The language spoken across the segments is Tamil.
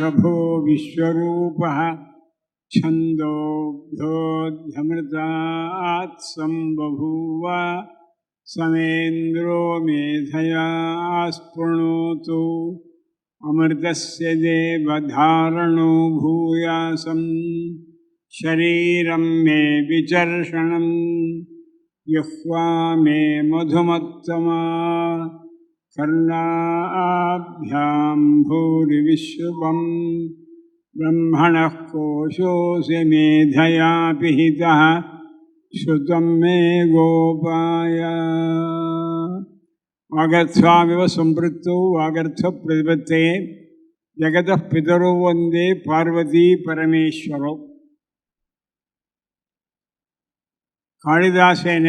प्रभो विश्वरूपः छन्दोभ्योऽध्यमृतात् सम्बभूव। समेन्द्रो मेधया स्पृणोतु अमृतस्य देवधारणो भूयासं शरीरं मे विचर्षणं जिह्वा मे मधुमत्तमा। कर्णाभ्यां भूरिविश्वम् ब्रह्मण कोशोऽसि मेधया पिहितः श्रुतं मे गोपाय। वागर्थामिव वागर्थ प्रतिपत्ते जगत पितरो वंदे पार्वती परमेश्वरो। कालिदासेन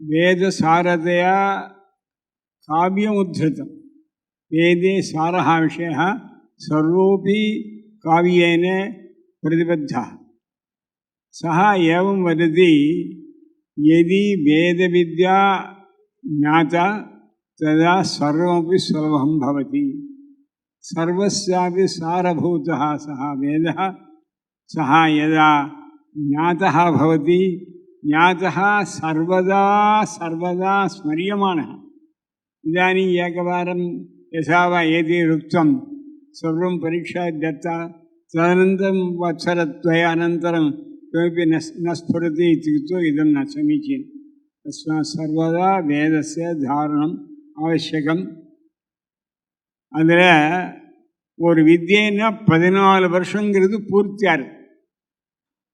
वेदसारतया काव्यमुद्धृतं वेदे सारः विषयः सर्वोऽपि काव्येन प्रतिबद्धः सः एवं वदति यदि वेदविद्या ज्ञाता तदा सर्वमपि सुलभं भवति सर्वस्यापि सारभूतः सः वेदः सः यदा ज्ञातः भवति ज्ञातः सर्वदा सर्वदा स्मर्यमाणः इदानीम् एकवारं यथा वा एतैरुक्तं सर्वं परीक्षा दत्ता तदनन्तरं वत्सरद्वयानन्तरं किमपि न न स्फुरति इत्युक्तौ इदं न समीचीनं तस्मात् सर्वदा वेदस्य धारणम् आवश्यकं அதில் ஒரு வித்தியைன்னா பதினாலு வருஷங்கிறது பூர்த்தியாரு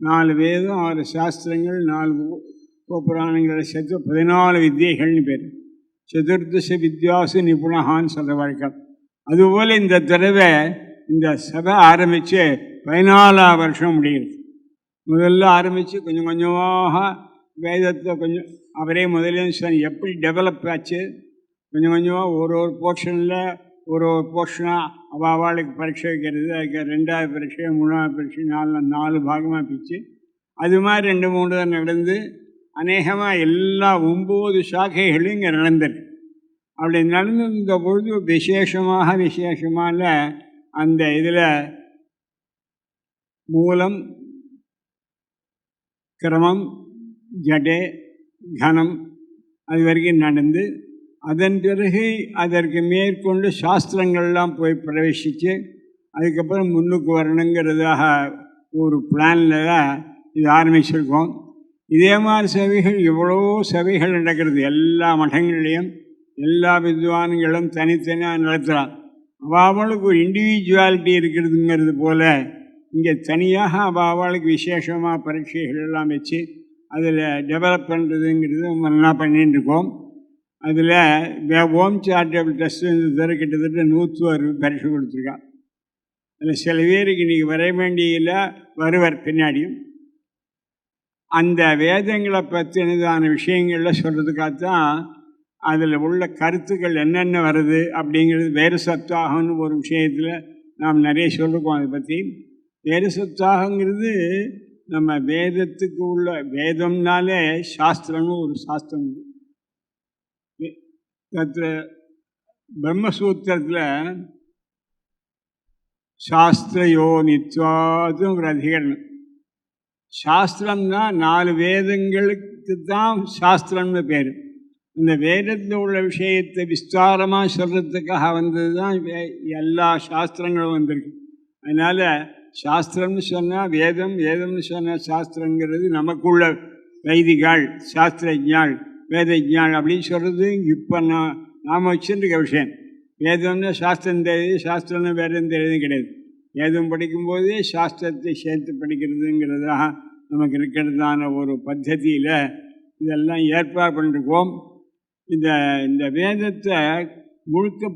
நாலு வேதம் ஆறு சாஸ்திரங்கள் நாலு புராணங்களை சேர்த்து பதினாலு வித்தியைகள்னு பேர். சதுர்தச வித்யாசு நிபுணகான்னு சொல்கிற வழக்கம் அதுபோல் இந்த தடவை இந்த சபை ஆரம்பித்து பதினாலாம் வருஷம் முடியுது. முதல்ல ஆரம்பித்து கொஞ்சம் கொஞ்சமாக வேதத்தை கொஞ்சம் அவரே முதலே சொன்ன எப்படி டெவலப் ஆச்சு? கொஞ்சம் கொஞ்சமாக ஒரு ஒரு போர்ஷனில் ஒரு ஒரு போர்ஷனாக அவளுக்கு பரீட்சை வைக்கிறது அதுக்கு ரெண்டாவது பரீட்சை மூணாவது பரீட்சை நாலு நாலு பாகமாக பிச்சு அது மாதிரி ரெண்டு மூணு தான் நடந்து அநேகமாக எல்லா ஒம்பது சாக்கைகளும் இங்கே நடந்தது. அப்படி நடந்திருந்த பொழுது விசேஷமாக விசேஷமான அந்த இதில் மூலம் கிரமம் ஜடே கனம் அது வரைக்கும் நடந்து அதன் பிறகு அதற்கு மேற்கொண்டு சாஸ்திரங்கள்லாம் போய் பிரவேசித்து அதுக்கப்புறம் முன்னுக்கு வரணுங்கிறதாக ஒரு பிளானில் தான் இது ஆரம்பிச்சிருக்கோம். இதே மாதிரி சபைகள் எவ்வளோ சபைகள் நடக்கிறது. எல்லா மடங்கள்லேயும் எல்லா வித்வான்களும் தனித்தனியாக நடத்துகிறான் அவளுக்கு ஒரு இண்டிவிஜுவாலிட்டி இருக்கிறதுங்கிறது போல் இங்கே தனியாக அவளுக்கு விசேஷமாக பரீட்சைகள் எல்லாம் வச்சு அதில் டெவலப் பண்ணுறதுங்கிறது நல்லா பண்ணிட்டுருக்கோம் அதில் ஓம் சாரிட்டபிள் டெஸ்ட் தர கிட்டத்தட்ட நூற்று அறுபது பரிசு கொடுத்துருக்கான். அதில் சில பேருக்கு இன்றைக்கி வர வேண்டியில் வருவர் பின்னாடியும். அந்த வேதங்களை பற்றினதான விஷயங்களில் சொல்கிறதுக்காகத்தான் அதில் உள்ள கருத்துக்கள் என்னென்ன வருது அப்படிங்கிறது வேறு சத்தாகம்னு ஒரு விஷயத்தில் நாம் நிறைய சொல்லிருக்கோம் அதை பற்றி வேறு சத்தாகங்கிறது நம்ம வேதத்துக்கு உள்ள வேதம்னாலே சாஸ்திரம்னு ஒரு சாஸ்திரம் தத்து பிரம்மசூத்திரத்தில் சாஸ்திரயோ நித்வாதுங்கிற அதிகரணம். சாஸ்திரம்னா நாலு வேதங்களுக்கு தான் சாஸ்திரம்னு பேர். இந்த வேதத்தில் உள்ள விஷயத்தை விஸ்தாரமாக சொல்கிறதுக்காக வந்தது தான் எல்லா சாஸ்திரங்களும் வந்திருக்கு. அதனால் சாஸ்திரம்னு சொன்னால் வேதம் வேதம்னு சொன்னால் சாஸ்திரங்கிறது நமக்குள்ள வைதிகாள் சாஸ்திரஜாள். வேதஜாள் அப்படின்னு சொல்கிறது இப்போ நான் நாம் வச்சுருக்க விஷயம். வேதம்னா சாஸ்திரம் தெரியுது சாஸ்திரம்னா வேதம் தெரியுது கிடையாது. வேதம் படிக்கும்போதே சாஸ்திரத்தை சேர்த்து படிக்கிறதுங்கிறதாக நமக்கு இருக்கிறதான ஒரு பద్ధதியில் இதெல்லாம் ஏற்பாடு பண்ணிருக்கோம். இந்த இந்த வேதத்தை முழுக்க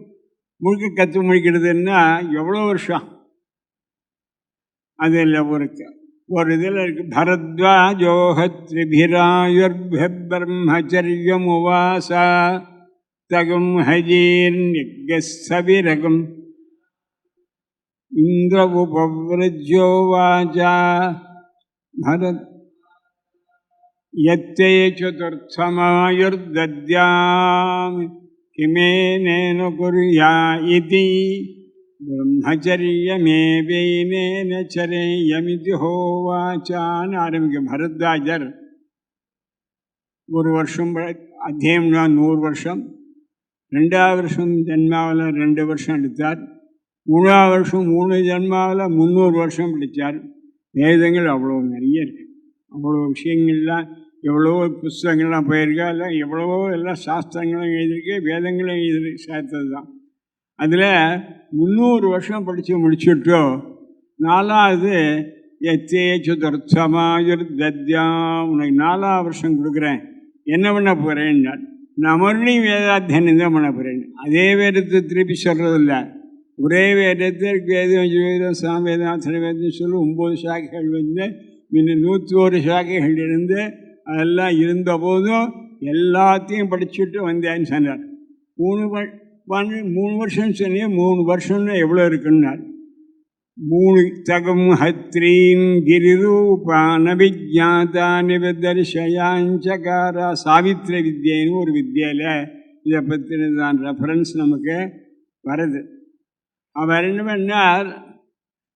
முழுக்க கற்று முடிக்கிறதுன்னா எவ்வளோ வருஷம்? அதில் ஒரு वरदलभरद्वाजोहत्रिभिरायुर्ब्रह्मचर्यमुवास तगुं इंद्र इन्द्र उपवृज्योवाच भरत् यत्ते चतुर्थमायुर्दद्यामि किमेनेन नैन कुरिया பிரம்மச்சரியமேவேனேன ஹோவாச்சான்னு ஆரம்பிக்கும் பரத்வாஜர் ஒரு வருஷம் அத்தியம்னா நூறு வருஷம் ரெண்டாவது வருஷம் ஜென்மாவில் ரெண்டு வருஷம் எடுத்தார் மூணாவது வருஷம் மூணு ஜென்மாவில் முந்நூறு வருஷம் பிடித்தார் வேதங்கள் அவ்வளோ நிறைய இருக்குது அவ்வளோ விஷயங்கள்லாம் எவ்வளோ புஸ்தகங்கள்லாம் போயிருக்கா இல்லை எவ்வளவோ எல்லாம் சாஸ்திரங்களும் எழுதியிருக்கு வேதங்களும் எழுதி சேர்த்தது தான் அதில் முந்நூறு வருஷம் படித்து முடிச்சுட்டோம் நாலாவது எத்தே சதுர்த்தமாயுர் தத்யா உனக்கு நாலாவது வருஷம் கொடுக்குறேன். என்ன பண்ண போகிறேன்னா நான் மறுபடியும் தான் பண்ண போகிறேன் அதே வேதத்தை திருப்பி சொல்கிறதில்ல ஒரே வேதத்திற்கு வேதம் வேதம் சாமவேதம் அத்தனை வேதம் சொல்லி ஒம்பது சாக்கைகள் வந்து முன்ன நூற்றி ஒரு சாக்கைகள் இருந்து அதெல்லாம் இருந்த போதும் எல்லாத்தையும் படிச்சுட்டு வந்தேன்னு சொன்னார். மூணு வ- மூணு வருஷம் சொன்னேன் மூணு வருஷம்னா எவ்வளோ இருக்குன்னார். மூணு தகம் ஹத்ரீன் கிரிரூபான விஜாதா நிபதர்ஷயாஞ்சகாரா சாவித்திர வித்யன்னு ஒரு வித்யாவில் இதை பற்றினதான் ரெஃபரன்ஸ் நமக்கு வருது. அவர் என்ன பண்ணார்?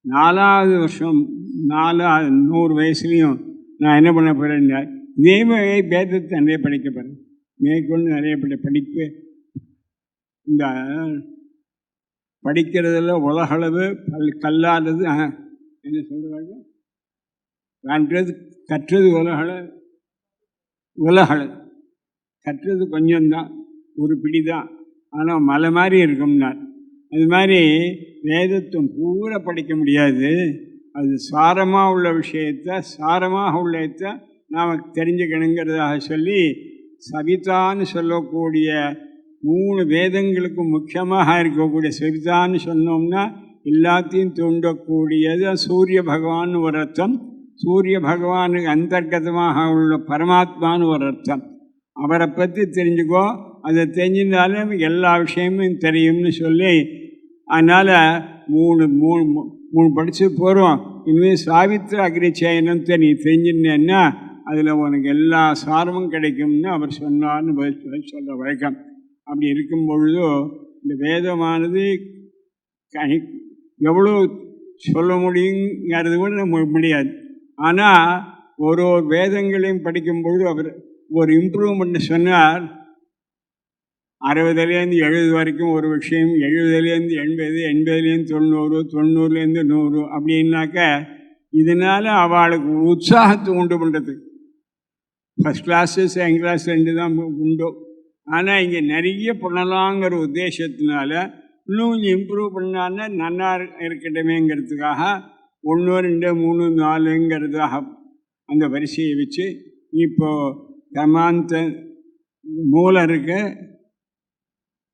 நாலாவது வருஷம் நாலாவது நூறு வயசுலேயும் நான் என்ன பண்ண போகிறேன்னா இதே மாதிரி வேதத்தை நிறைய படிக்க போகிறேன் மேற்கொண்டு நிறைய படி படிப்பு இந்த படிக்கிறதுல உலகளவு பல் கல்லாதது ஆ, என்ன சொல்கிறாங்க கற்றது கற்றது உலகள உலகளவு கற்றது கொஞ்சம்தான் ஒரு பிடி தான் ஆனால் மலை மாதிரி இருக்கும்னார். அது மாதிரி வேதத்துவம் பூரா படிக்க முடியாது. அது சாரமாக உள்ள விஷயத்தை சாரமாக உள்ளத்தை நாம் தெரிஞ்சுக்கணுங்கிறதாக சொல்லி சவிதான்னு சொல்லக்கூடிய மூணு வேதங்களுக்கும் முக்கியமாக இருக்கக்கூடிய சவிதான்னு சொன்னோம்னா எல்லாத்தையும் தூண்டக்கூடியது சூரிய பகவான் ஒரு அர்த்தம். சூரிய பகவானுக்கு அந்தர்கதமாக உள்ள பரமாத்மான்னு ஒரு அர்த்தம். அவரை பற்றி தெரிஞ்சுக்கோ அதை தெரிஞ்சிருந்தாலும் எல்லா விஷயமும் தெரியும்னு சொல்லி அதனால் மூணு மூணு மூணு படித்து போகிறோம் இனிமேல் சாவித்திர அக்னிச்சயனத்தை நீ தெரிஞ்சிருந்தேன்னா அதில் உனக்கு எல்லா சாரமும் கிடைக்கும்னு அவர் சொன்னார்னு சொல்ல வழக்கம். அப்படி இருக்கும் பொழுதோ இந்த வேதமானது கணி எவ்வளோ சொல்ல முடியுங்கிறது கூட நம்ம முடியாது. ஆனால் ஒரு ஒரு வேதங்களையும் படிக்கும் பொழுது அவர் ஒரு இம்ப்ரூவ்மெண்ட் சொன்னார். அறுபதுலேருந்து எழுபது வரைக்கும் ஒரு விஷயம் எழுபதுலேருந்து எண்பது எண்பதுலேருந்து தொண்ணூறு தொண்ணூறுலேருந்து நூறு அப்படின்னாக்க இதனால் அவளுக்கு உற்சாகத்தை உண்டு பண்ணுறதுக்கு ஃபஸ்ட் கிளாஸு செகண்ட் கிளாஸ் ரெண்டு தான் உண்டு. ஆனால் இங்கே நிறைய பண்ணலாங்கிற உத்தேசத்தினால இன்னும் கொஞ்சம் இம்ப்ரூவ் பண்ணான்னா நல்லா இரு- இருக்கட்டுமேங்கிறதுக்காக ஒன்று ரெண்டு மூணு நாலுங்கிறதாக அந்த வரிசையை வச்சு இப்போது கர்மாந்த மூலம் இருக்கு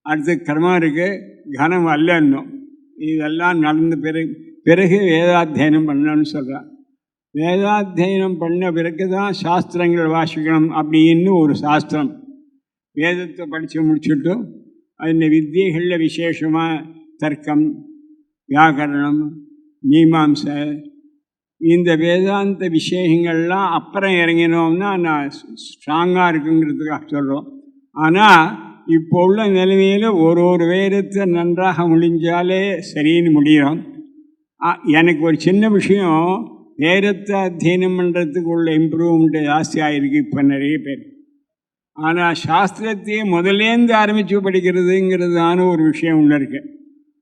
அடுத்து கர்மம் இருக்குது கனம் அல்லன்னும் இதெல்லாம் நடந்த பிறகு பிறகு வேதாத்தியனம் பண்ணணும்னு சொல்கிறான் வேதாத்தியனம் பண்ண பிறகு தான் சாஸ்திரங்கள் வாசிக்கணும் அப்படின்னு ஒரு சாஸ்திரம். வேதத்தை படித்து முடிச்சுட்டு அந்த வித்தியைகளில் விசேஷமாக தர்க்கம் வியாக்கரணம் மீமாம்சை இந்த வேதாந்த விஷயங்கள்லாம் அப்புறம் இறங்கினோம்னா நான் ஸ்ட்ராங்காக இருக்குங்கிறதுக்காக சொல்கிறோம் ஆனால் இப்போ உள்ள நிலைமையில் ஒரு ஒரு வேதத்தை நன்றாக முடிஞ்சாலே சரின்னு முடியும் எனக்கு ஒரு சின்ன விஷயம் வேதத்தை அத்தியனம் பண்ணுறதுக்கு உள்ள இம்ப்ரூவ்மெண்ட் ஜாஸ்தியாக இருக்குது இப்போ நிறைய பேர் ஆனால் சாஸ்திரத்தையே முதலேந்து ஆரம்பித்து படிக்கிறதுங்கிறதான ஒரு விஷயம் உள்ள இருக்கு.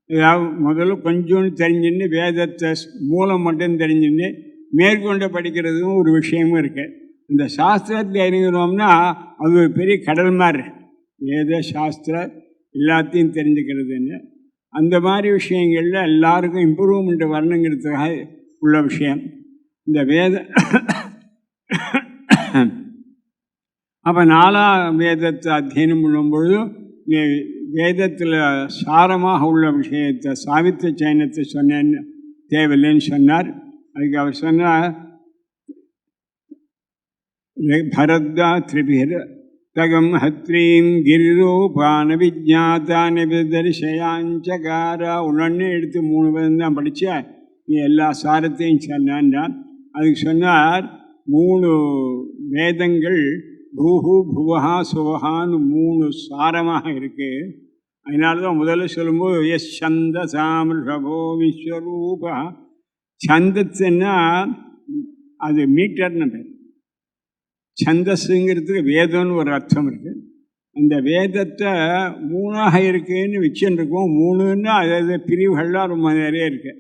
அதாவது முதல்ல கொஞ்சோன்னு தெரிஞ்சுன்னு வேதத்தை மூலம் மட்டும் தெரிஞ்சுன்னு மேற்கொண்டு படிக்கிறதும் ஒரு விஷயமும் இருக்கு. இந்த சாஸ்திரத்தை அறிகிறோம்னா அது ஒரு பெரிய கடல் மாதிரி. வேத சாஸ்திர எல்லாத்தையும் தெரிஞ்சுக்கிறதுன்னு. அந்த மாதிரி விஷயங்களில் எல்லாருக்கும் இம்ப்ரூவ்மெண்ட் வரணுங்கிறதுக்காக உள்ள விஷயம். இந்த வேத அப்போ நாலாம் வேதத்தை அத்தியனம் பண்ணும்பொழுது வேதத்தில் சாரமாக உள்ள விஷயத்தை சாவித்திர சயனத்தை சொன்னேன்னு தேவையில்லைன்னு சொன்னார். அதுக்கு அவர் சொன்னார் பரத்வா திரிபிர தகம் ஹத்ரீம் கிரிரூபான விஜாதான தரிசயாஞ்சகாரா உடனே எடுத்து மூணு பேரும் தான் படித்தா நீ எல்லா சாரத்தையும் சொன்னான்றான். அதுக்கு சொன்னார் மூணு வேதங்கள் பூஹு புவஹா சுவஹான்னு மூணு சாரமாக இருக்குது அதனால தான் முதல்ல சொல்லும்போது எஸ் சந்த சாமிருஷபோ விஸ்வரூபா. சந்தத்துன்னா அது மீட்டர்னு பேர். சந்தஸுங்கிறதுக்கு வேதம்னு ஒரு அர்த்தம் இருக்குது அந்த வேதத்தை மூணாக இருக்குன்னு வச்சுருக்கோம். மூணுன்னா அதாவது பிரிவுகள்லாம் ரொம்ப நிறைய இருக்குது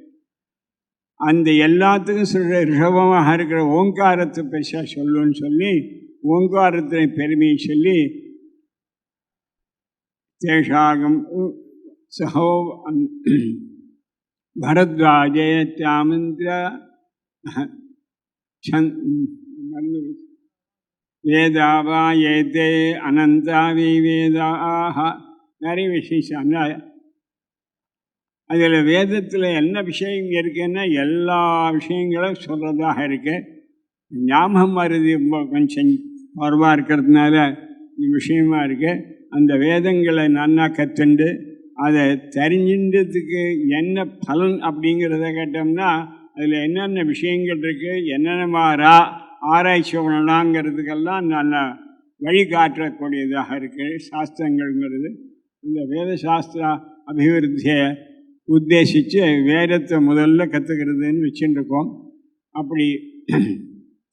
அந்த எல்லாத்துக்கும் சொல்கிற ரிஷபமாக இருக்கிற ஓங்காரத்தை பெருசாக சொல்லுன்னு சொல்லி ஓங்காரத்தின் பெருமையை சொல்லி தேஷாகம் சஹோ பரத்வாஜே தாமந்திர மறந்து வேதாவா ஏதே அனந்தாவி வேதாக நிறைய விசேஷம் அதில் வேதத்தில் என்ன விஷயம் இருக்குன்னா எல்லா விஷயங்களும் சொல்கிறதாக இருக்கு. ஞாபகம் வருது கொஞ்சம் குறவாக இருக்கிறதுனால விஷயமா இருக்கு. அந்த வேதங்களை நன்னா கற்றுண்டு அதை தெரிஞ்சின்றதுக்கு என்ன பலன் அப்படிங்கிறத கேட்டோம்னா அதில் என்னென்ன விஷயங்கள் இருக்குது என்னென்ன மாறா ஆராய்ச்சி பண்ணலாங்கிறதுக்கெல்லாம் நல்ல வழிகாட்டக்கூடியதாக இருக்குது சாஸ்திரங்கள்ங்கிறது. இந்த வேத சாஸ்திர அபிவிருத்தியை உத்தேசித்து வேதத்தை முதல்ல கற்றுக்கிறதுன்னு வச்சுருக்கோம் அப்படி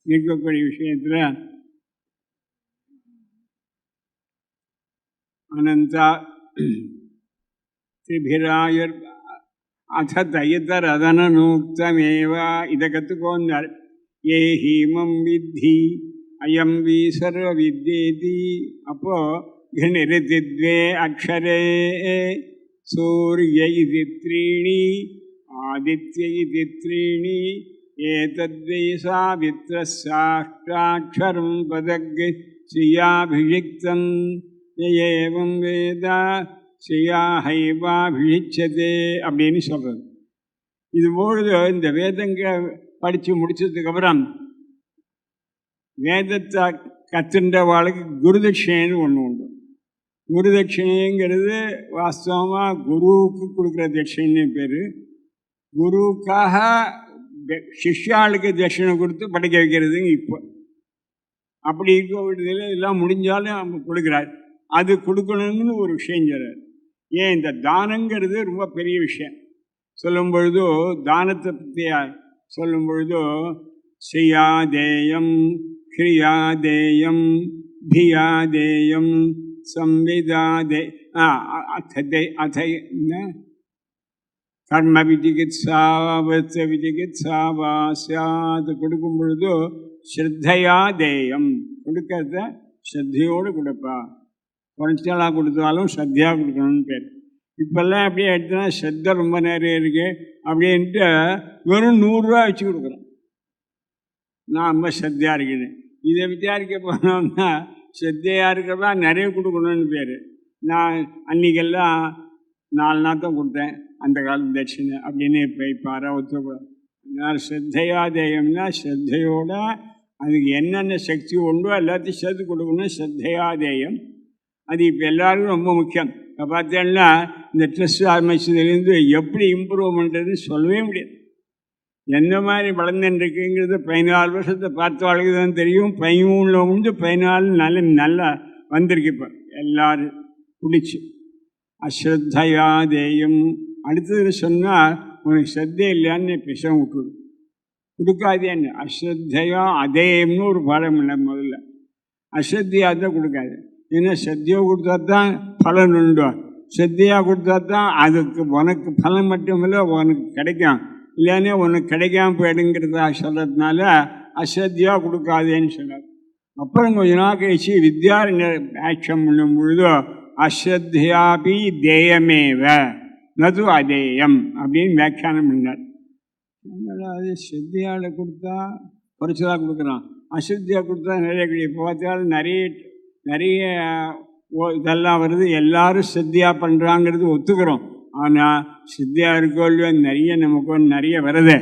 இருக்கக்கூடிய விஷயத்தில் அனந்தா திரிபிராயுர் அத தயிதரதனூக்தமேவ இதை கற்றுக்கோந்தார் ஏ ஹீமம் வித்தி அயம் வி சர்வ வித்யேதி அப்போ நிறுத்தித்வே அக்ஷரே சூரிய இது த்ரீணி ஆதித்ய இது த்ரீணி ஏதத்வை சாவித்ரசாஷ்டாட்சரம் பதக் ஸ்ரீயாபிஷிக்தம் ஏவம் வேத விழிச்சதே அப்படின்னு சொல்கிறது இதுபொழுது இந்த வேதங்க படித்து முடிச்சதுக்கப்புறம் வேதத்தை கற்றுன்றவாளுக்கு குருதட்சிணைன்னு ஒன்று உண்டு. குருதட்சிணைங்கிறது வாஸ்தவமாக குருவுக்கு கொடுக்குற தட்சிணைன்னு பேர். குருவுக்காக சிஷ்யாளுக்கு தட்சிணை கொடுத்து படிக்க வைக்கிறதுங்க இப்போ. அப்படி இருக்கிறதுல எல்லாம் முடிஞ்சாலும் அவங்க கொடுக்குறாரு. அது கொடுக்கணும்னு ஒரு விஷயம் சொல்றார். ஏன் இந்த தானங்கிறது ரொம்ப பெரிய விஷயம். சொல்லும் பொழுதோ தானத்தை பற்றி சொல்லும் பொழுதோ ஸ்ரீயாதேயம் கிரியாதேயம் தியாதேயம் சம்விதாதே அத்தே அ- அத்தை கர்ம விஜிகித்சா விருத்த விஜிகித்சா வா கொடுக்கும் பொழுதோ ஸ்ரத்தையா தேயம் கொடுக்கறத ஸ்ரத்தையோடு கொடுப்பா. குறைச்சலாக கொடுத்தாலும் சத்தியாக கொடுக்கணும்னு பேர். இப்போல்லாம் அப்படியே எடுத்தோன்னா ஸ்ரத்தை ரொம்ப நிறைய இருக்குது அப்படின்ட்டு வெறும் நூறுரூவா வச்சு கொடுக்குறோம். நான் ரொம்ப சத்தியாக இருக்குது. இதை விசாரிக்க போனோம்னா சத்தியாக இருக்கிறதா நிறைய கொடுக்கணும்னு பேர். நான் அன்றைக்கெல்லாம் நாலு நாள் தான் கொடுத்தேன். அந்த காலம் தட்சிணை அப்படின்னு இப்போ இப்போ யாராவது ஒத்துக்கூடாது நான் ஸ்ரத்தையாதேயம்னா ஸ்ரத்தையோட அதுக்கு என்னென்ன சக்தி உண்டோ எல்லாத்தையும் சேர்த்து கொடுக்கணும் ஸ்ரத்தையாதேயம் அது இப்போ எல்லாருக்கும் ரொம்ப முக்கியம். இப்போ பார்த்தீங்கன்னா இந்த ட்ரெஸ் ஆரம்பிச்சதுலேருந்து எப்படி இம்ப்ரூவ் சொல்லவே முடியாது. எந்த மாதிரி வளர்ந்துருக்குங்கிறது பதினாலு வருஷத்தை பார்த்தவளுக்கு தான் தெரியும். பதிமூணில் முடிஞ்சு பதினாலு நல்ல நல்லா வந்திருக்கு இப்போ. எல்லோரும் பிடிச்சி அஸ்ரத்தையாதேயம். அடுத்தது சொன்னால் உனக்கு ஸ்ரத்தை இல்லையான்னு பிசம் விட்டுடும் கொடுக்காதேன்னு அஸ்ரத்தையா அதேயம்னு ஒரு பாடம் இல்லை முதல்ல. அஸ்ரத்தையாக தான் கொடுக்காது. ஏன்னா சத்தியாக கொடுத்தா தான் பலன் உண்டு. சத்தியாக கொடுத்தா தான் அதுக்கு உனக்கு பலன் மட்டும் இல்லை உனக்கு கிடைக்கும். இல்லைன்னா உனக்கு கிடைக்காம போயிடுங்கிறதா சொல்கிறதுனால அசத்தியாக கொடுக்காதேன்னு சொன்னார் அப்புறம் கொஞ்ச நாள் கழிச்சு வித்யாரண்யர் ஆக்ஷன் பண்ணும் பொழுதோ அசத்தியாபி தேயமேவ நது அதேயம் அப்படின்னு வியாக்கியானம் பண்ணார். அது ஸ்ரத்தையால் கொடுத்தா குறைச்சலாக கொடுக்குறான். அசத்தியாக கொடுத்தா நிறைய இப்போ பார்த்தாலும் நிறைய நிறைய ஓ- இதெல்லாம் வருது. எல்லாரும் சித்தியாக பண்ணுறாங்கிறது ஒத்துக்கிறோம். ஆனால் சித்தியாக இருக்கோ இல்லையோ நிறைய நமக்கு நிறைய வருது.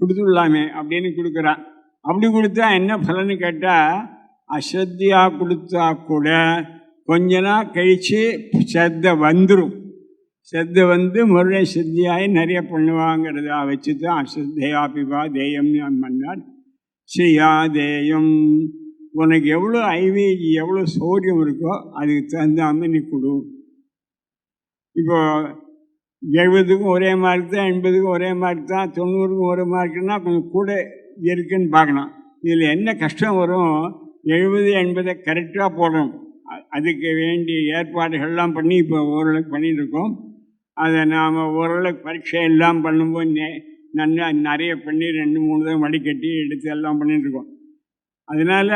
கொடுத்துடலாமே அப்படின்னு கொடுக்குறான் அப்படி கொடுத்தா என்ன பலன்னு கேட்டால் அசத்தியாக கொடுத்தா கூட கொஞ்ச நாள் கழித்து ஸ்ரத்தை வந்துடும் ஸ்ரத்தை வந்து முருகை சித்தியாகி நிறைய பண்ணுவாங்கிறதா வச்சு தான் அஸ்ரத்தையா பிபா தேயம்னு அவன் பண்ணார் ஸ்ரீயா தேயம் உனக்கு எவ்வளோ ஐவேஜி எவ்வளோ சௌரியம் இருக்கோ அதுக்கு தகுந்தாமல் நீ கொடு. இப்போ எழுபதுக்கும் ஒரே மார்க் தான் எண்பதுக்கும் ஒரே மார்க் தான் தொண்ணூறுக்கும் ஒரே மார்க்குன்னா கொஞ்சம் கூட இருக்குன்னு பார்க்கணும். இதில் என்ன கஷ்டம் வரும்? எழுபது எண்பதை கரெக்டாக போடணும். அதுக்கு வேண்டிய ஏற்பாடுகள்லாம் பண்ணி இப்போ ஓரளவுக்கு பண்ணிட்டு அதை நாம் ஓரளவுக்கு பரீட்சை எல்லாம் பண்ணும்போது நல்லா நிறைய பண்ணி ரெண்டு மூணு தான் வடிகட்டி எடுத்து எல்லாம் பண்ணிட்டுருக்கோம் அதனால்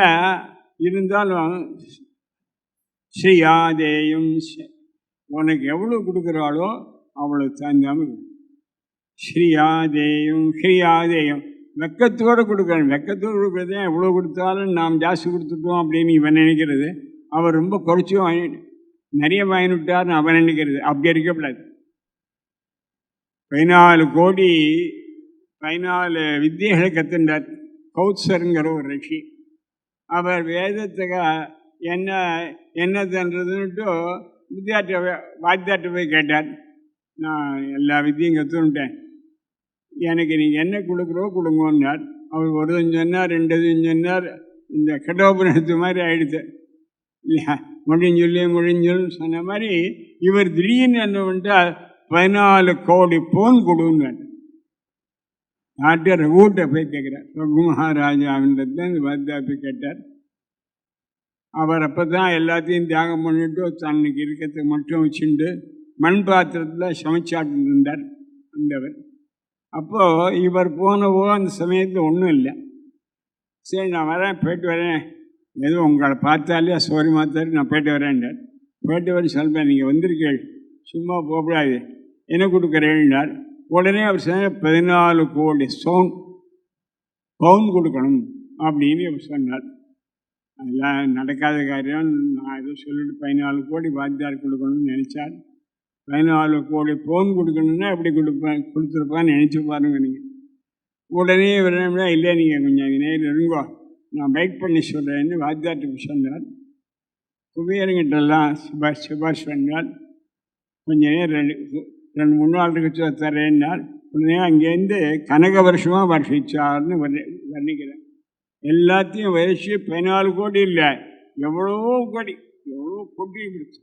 இருந்தாலும் ஸ்ரீயாதேயும் உனக்கு எவ்வளோ கொடுக்குறாளோ அவ்வளோ தந்தாமல் ஸ்ரீயாதேயம் ஸ்ரீயாதேயம் வெக்கத்தோடு கொடுக்குறேன் வெக்கத்தோடு கொடுக்குறதே எவ்வளோ கொடுத்தாலும் நாம் ஜாஸ்தி கொடுத்துட்டோம் அப்படின்னு இவன் நினைக்கிறது. அவர் ரொம்ப குறைச்சி வாங்கி நிறைய வாங்கிவிட்டார்னு அவன் நினைக்கிறது. அப்படி இருக்கக்கூடாது. பதினாலு கோடி பதினாலு வித்தியைகளை கற்றுண்டார் கௌத்சருங்கிற ஒரு ரிஷி. அவர் வேதத்துக்கு என்ன என்ன தன்றதுன்னுட்டு வித்தியார்ட்ட வாத்தியார்ட்ட போய் கேட்டார். நான் எல்லா வித்தியும் கற்றுன்ட்டேன் எனக்கு நீங்கள் என்ன கொடுக்குறோ கொடுங்கன்னார். அவர் ஒரு சொன்னார் ரெண்டு சொன்னார். இந்த கட்டோபுரத்து மாதிரி ஆயிடுச்சு. இல்லையா? முடிஞ்சொல்லி முடிஞ்சொல் சொன்ன மாதிரி இவர் திடீர்னு என்ன பண்ணிட்டார்? பதினாலு கோடி போன் கொடுன்னார். டாக்டர் ரகுட்ட போய் கேட்குறார். ரகு மகாராஜாவின்றது இந்த வாத்தியா கேட்டார். அவர் அப்போ தான் எல்லாத்தையும் தியாகம் பண்ணிட்டு தன்னுக்கு இருக்கிறதுக்கு மட்டும் வச்சுட்டு மண் பாத்திரத்தில் சமைச்சாட்டு இருந்தார் அந்தவர். அப்போது இவர் போனவோ அந்த சமயத்தில் ஒன்றும் இல்லை. சரி நான் வரேன் போயிட்டு வரேன். எதுவும் உங்களை பார்த்தாலே சோரி மாத்தாரு நான் போயிட்டு வரேன்டார் போயிட்டு வர சொல்வேன் நீங்கள் வந்திருக்கீள் சும்மா போகக்கூடாது. என்ன கொடுக்குறேன்னார் உடனே அவர் சொன்னார் பதினாலு கோடி சோன் பவுன் கொடுக்கணும் அப்படின்னு அவர் சொன்னார். அதெல்லாம் நடக்காத காரியம். நான் ஏதோ சொல்லிட்டு பதினாலு கோடி வாத்தியார் கொடுக்கணும்னு நினச்சார். பதினாலு கோடி பவுன் கொடுக்கணும்னா எப்படி கொடுப்பேன் கொடுத்துருப்பான்னு நினச்சி பாருங்க நீங்கள் உடனே இவர் என்ன இல்லை நீங்கள் கொஞ்சம் நேரில் இருங்கோ. நான் பைக் பண்ணி சொல்கிறேன்னு வாத்தியார்ட்டு சொன்னார். குபேரங்கிட்டெல்லாம் சிபாஷ் சிபாஷ் பண்ணால் கொஞ்சம் நேரம் ரெண்டு மூணு நாள் இருக்கு தரேன்னால் உடனே அங்கேருந்து கனக வருஷமாக வருஷிச்சார்னு வர்ணிக்கிறேன் எல்லாத்தையும் வயசு பதினாலு கோடி இல்லை எவ்வளோ கோடி எவ்வளோ கொட்டி கொடுத்து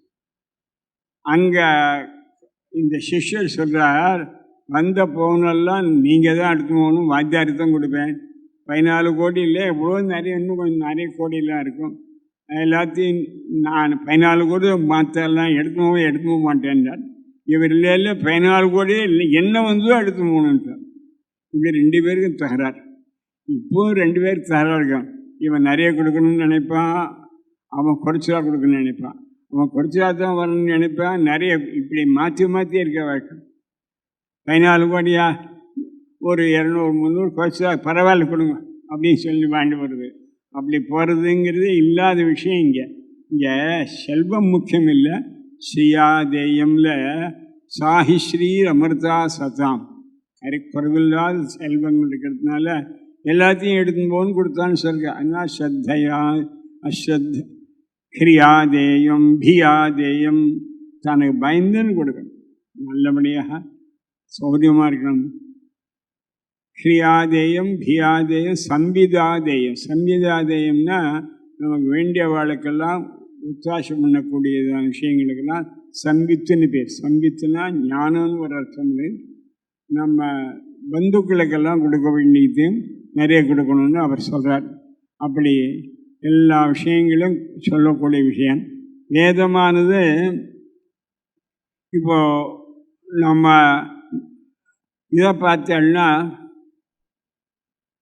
அங்கே இந்த சிஷ்யர் சொல்கிறார் வந்த பவுனெல்லாம் நீங்கள் தான் எடுத்து போகணும் வாத்தியாரு தான் கொடுப்பேன். பதினாலு கோடி இல்லை எவ்வளோ நிறைய இன்னும் கொஞ்சம் நிறைய கோடியெல்லாம் இருக்கும். எல்லாத்தையும் நான் பதினாலு கோடி மற்றெல்லாம் எடுத்து போக எடுத்து போக மாட்டேன்றார். இவர் இல்லை இல்லை பதினாலு கோடி இல்லை என்ன வந்தோ அடுத்து மூணுன்ட்டான். இங்கே ரெண்டு பேருக்கும் தகராறு. இப்போவும் ரெண்டு பேருக்கு தகராறு இருக்கான். இவன் நிறைய கொடுக்கணும்னு நினைப்பான். அவன் குறைச்சலாக கொடுக்கணும்னு நினைப்பான். அவன் குறைச்சலாக தான் வரணும்னு நினைப்பான். நிறைய இப்படி மாற்றி மாற்றி இருக்க வழக்கம் பதினாலு கோடியா? ஒரு இரநூறு முந்நூறு குறைச்சா பரவாயில்ல கொடுங்க. அப்படின்னு சொல்லி வாங்கிட்டு வருது. அப்படி போகிறதுங்கிறது இல்லாத விஷயம் இங்கே. இங்கே செல்வம் முக்கியம் இல்லை. ஸ்ரீயாதேயமில் சாஹிஸ்ரீ அமிர்தா சதாம். கரை குறைவில்லாத செல்வங்கள் இருக்கிறதுனால எல்லாத்தையும் எடுத்துன்னு போன்னு கொடுத்தான்னு சொல்லுங்க அதனால் ஸ்ரத்தையா அஸ்ரத் கிரியாதேயம் பியாதேயம். தனக்கு பயந்துன்னு கொடுக்கணும். நல்லபடியாக சௌரியமாக இருக்கணும். கிரியாதேயம் பியாதேயம் சம்பிதாதேயம். சம்பிதாதேயம்னா நமக்கு வேண்டிய வாழ்க்கெல்லாம் உத்தாசம் பண்ணக்கூடியதான விஷயங்களுக்கெல்லாம் சம்பித்துன்னு பேர். சம்பித்துனா ஞானம்னு ஒரு அர்த்தம் நம்ம பந்துக்களுக்கெல்லாம் கொடுக்க வேண்டியது நிறைய கொடுக்கணும்னு அவர் சொல்கிறார் அப்படி எல்லா விஷயங்களும் சொல்லக்கூடிய விஷயம். வேதமானது இப்போ நம்ம இதை பார்த்தோம்னா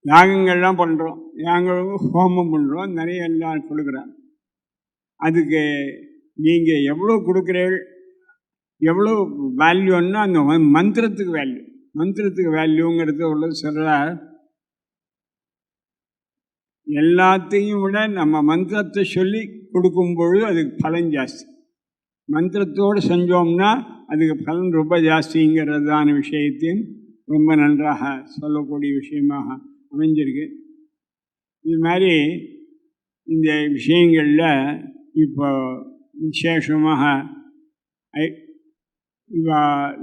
யாகங்கள்லாம் பண்ணுறோம் யாகங்களும் ஹோமம் பண்ணுறோம் நிறைய எல்லாம் கொடுக்குறேன் அதுக்கு நீங்கள் எவ்வளோ கொடுக்குறீர்கள்? எவ்வளோ வேல்யூன்னா அந்த மந்திரத்துக்கு வேல்யூ மந்திரத்துக்கு வேல்யூங்கிறது உள்ளது சொல்கிறார் எல்லாத்தையும் விட நம்ம மந்திரத்தை சொல்லி கொடுக்கும் பொழுது அதுக்கு பலன் ஜாஸ்தி. மந்திரத்தோடு செஞ்சோம்னா அதுக்கு பலன் ரொம்ப ஜாஸ்திங்கிறதான விஷயத்தையும் ரொம்ப நன்றாக சொல்லக்கூடிய விஷயமாக அமைஞ்சிருக்கு. இது மாதிரி இந்த விஷயங்களில் இப்போ விசேஷமாக ஐ- இவ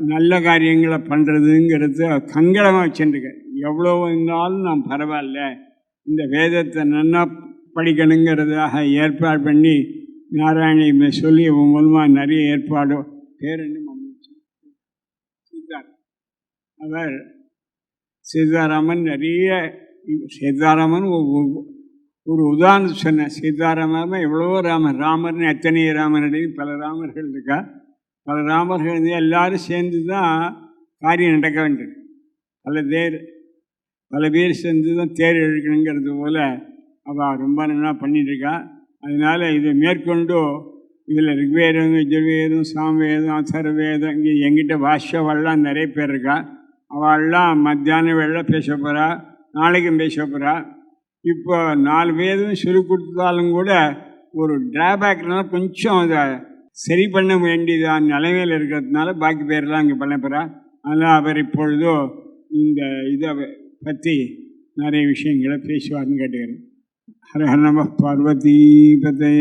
நல்ல காரியங்களை பண்ணுறதுங்கிறது கங்கடமாக வச்சுருக்கேன் எவ்வளோ இருந்தாலும் நான் பரவாயில்ல. இந்த வேதத்தை நல்லா படிக்கணுங்கிறதாக ஏற்பாடு பண்ணி நாராயணி சொல்லி மூலமாக நிறைய ஏற்பாடு பேர் என்ன அவர் சீதாராமன் நிறைய சீதாராமன் ஒரு- ஒரு- உதாரணம் சொன்னேன். சீதாராமன் எவ்வளவோ ராமர். ராமர்னு எத்தனை ராமர் பல ராமர்கள் இருக்கா? பல ராமர்கள் இருந்து எல்லாரும் சேர்ந்து தான் காரியம் நடக்க வேண்டியது பல பேர் பல பேர் சேர்ந்து தான் தேர் இழுக்கணுங்கிறது போல் அவள் ரொம்ப நல்லா பண்ணிட்டுருக்கா. அதனால் இதை மேற்கொண்டு இதில் ரிக்வேதம் யஜுர்வேதம் சாமவேதம் அதர்வேதம் இங்கே எங்கிட்ட பாஷ்யவெல்லாம் நிறைய பேர் இருக்கா. அவள்லாம் மத்தியான வேலை பேச போகிறா நாளைக்கும் பேச போகிறா இப்போ நாலு பேரும் சொல்லி கொடுத்தாலும் கூட ஒரு டிராபேக்னால கொஞ்சம் அதை சரி பண்ண வேண்டியதான் நிலைமையில் இருக்கிறதுனால பாக்கி பேர்லாம் இங்கே பண்ண போகிறா அதனால் அவர் இப்பொழுதோ இந்த இதை பற்றி நிறைய விஷயங்களை பேசுவார்னு கேட்டுக்கிறேன். ஹர ஹர நம பார்வதி பதே.